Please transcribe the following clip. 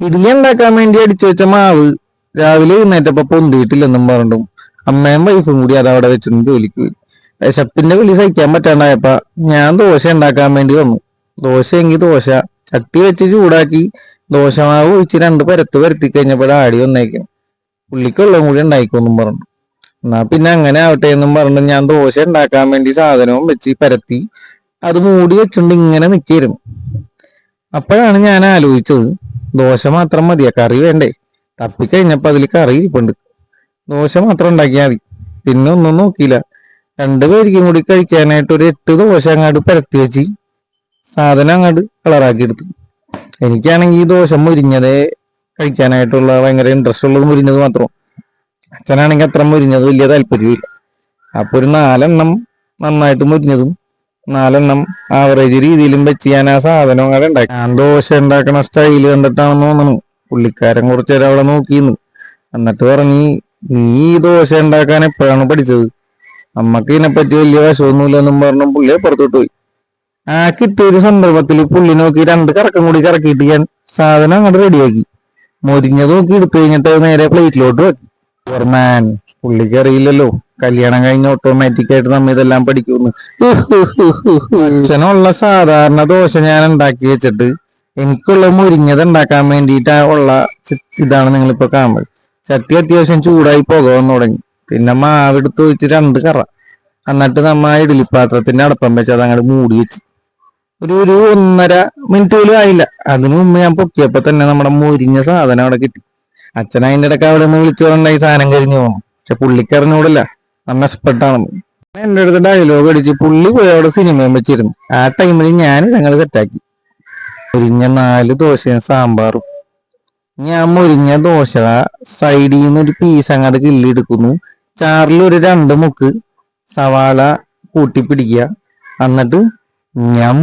ഇഡ്ഡലി ഉണ്ടാക്കാൻ വേണ്ടി അടിച്ചു വെച്ച മാവ് രാവിലെ എഴുന്നേറ്റപ്പോ പൊന്തിയിട്ടില്ലെന്നും പറഞ്ഞിട്ടും അമ്മയും വൈഫും കൂടി അത് അവിടെ വെച്ചിരുന്നു ജോലിക്ക്. പോയി വിശപ്പിന്റെ വിളി സഹിക്കാൻ പറ്റാണ്ടായപ്പ ഞാൻ ദോശ ഉണ്ടാക്കാൻ വേണ്ടി വന്നു. ദോശ എങ്കിൽ ദോശ. ചട്ടി വെച്ച് ചൂടാക്കി ദോശ മാവ് ഒഴിച്ച് രണ്ട് പരത്ത് പരത്തി കഴിഞ്ഞപ്പോൾ ആടി വന്നേക്കും പുള്ളിക്കുള്ളതും കൂടി ഉണ്ടായിക്കോന്നും പറഞ്ഞു. എന്നാ പിന്നെ അങ്ങനെ ആവട്ടെ എന്നും പറഞ്ഞു ഞാൻ ദോശ ഉണ്ടാക്കാൻ വേണ്ടി സാധനവും വെച്ച് പരത്തി അത് മൂടി വെച്ചുകൊണ്ട് ഇങ്ങനെ നിൽക്കായിരുന്നു അപ്പോഴാണ് ഞാൻ ആലോചിച്ചത് ദോശ മാത്രം മതിയാ കറി വേണ്ടേ. തപ്പിക്കഴിഞ്ഞപ്പോ അതിൽ കറി ഇരിപ്പുണ്ട്. ദോശ മാത്രം ഉണ്ടാക്കിയാൽ മതി. പിന്നെ ഒന്നും നോക്കിയില്ല. രണ്ടുപേർക്കും കൂടി കഴിക്കാനായിട്ട് ഒരു എട്ട് ദോശ അങ്ങോട്ട് പരത്തി വെച്ച് സാധനം അങ്ങോട്ട് കളറാക്കി എടുത്തു. എനിക്കാണെങ്കിൽ ഈ ദോശ മുരിഞ്ഞതേ കഴിക്കാനായിട്ടുള്ള ഭയങ്കര ഇൻട്രസ്റ്റ് ഉള്ളത് മുരിഞ്ഞത് മാത്രം. അച്ഛനാണെങ്കിൽ അത്ര മുരിഞ്ഞത് വലിയ താല്പര്യമില്ല അപ്പൊ ഒരു നാലെണ്ണം നന്നായിട്ട് മുരിഞ്ഞതും നാലെണ്ണം ആവറേജ് രീതിയിലും വെച്ച് ഞാൻ ആ സാധനം അങ്ങനെ ഉണ്ടാക്കി ഞാൻ ദോശ ഉണ്ടാക്കണ സ്റ്റൈൽ കണ്ടിട്ടാണെന്ന് തോന്നുന്നു. പുള്ളിക്കാരൻ കുറച്ചു നേരം അവിടെ നോക്കിയിരുന്നു. എന്നിട്ട് പറഞ്ഞ് നീ ഈ ദോശ ഉണ്ടാക്കാൻ എപ്പോഴാണ് പഠിച്ചത്? നമ്മക്ക് ഇതിനെപ്പറ്റി വലിയ വശമൊന്നുമില്ലെന്നും പറഞ്ഞു പുള്ളിയെ പുറത്തോട്ട് പോയി. ആ കിട്ടിയ ഒരു സന്ദർഭത്തിൽ പുള്ളി നോക്കി രണ്ട് കറക്കം കൂടി കറക്കിയിട്ട് ഞാൻ സാധനം അങ്ങോട്ട് റെഡിയാക്കി മൊരിഞ്ഞത് നോക്കി എടുത്തു കഴിഞ്ഞിട്ട് നേരെ പ്ലേറ്റിലോട്ട് വെക്കി. പുള്ളിക്ക് അറിയില്ലല്ലോ. കല്യാണം കഴിഞ്ഞ ഓട്ടോമാറ്റിക് ആയിട്ട് നമ്മ ഇതെല്ലാം പഠിക്കുന്നു. അച്ഛനുള്ള സാധാരണ ദോശ ഞാൻ ഉണ്ടാക്കി വെച്ചിട്ട് എനിക്കുള്ള മുരിഞ്ഞത് ഉണ്ടാക്കാൻ വേണ്ടിയിട്ട് ഉള്ള ഇതാണ് നിങ്ങളിപ്പോ കാണുന്നത്. ചട്ടി അത്യാവശ്യം ചൂടായി പുക വന്നു തുടങ്ങി. പിന്നെ മാവെടുത്ത് വെച്ച് രണ്ട് കറ. എന്നിട്ട് നമ്മ ആ ഇഡലിപ്പാത്രത്തിന്റെ അടപ്പം വെച്ച് അത് അങ്ങോട്ട് മൂടി വെച്ച്. ഒരു ഒരു ഒന്നര മിനിറ്റ് പോലും ആയില്ല. അതിനു മുമ്പ് ഞാൻ പൊക്കിയപ്പോ തന്നെ നമ്മുടെ മുരിഞ്ഞ സാധനം അവിടെ കിട്ടി. അച്ഛൻ അതിന്റെ ഇടയ്ക്ക് അവിടെ നിന്ന് വിളിച്ചു പറഞ്ഞ ഈ സാധനം കരിഞ്ഞു പോകണം പക്ഷെ പുള്ളിക്കറിഞ്ഞൂടല്ല ഇഷ്ടപ്പെട്ടാണ് എന്റെ അടുത്ത് ഡയലോഗ് അടിച്ച് പുള്ളി പോയി അവിടെ സിനിമയും വെച്ചിരുന്നു. ആ ടൈമിൽ ഞാൻ ഞങ്ങൾ സെറ്റാക്കി മുരിഞ്ഞ നാല് ദോശയും സാമ്പാറും. ഞാൻ മുരിഞ്ഞ ദോശ സൈഡിൽ നിന്ന് ഒരു പീസ് അങ്ങോട്ട് കിള്ളിയെടുക്കുന്നു. ചാറിൽ ഒരു രണ്ട് മുക്ക് സവാള കൂട്ടി പിടിക്കുക എന്നിട്ട് ഞം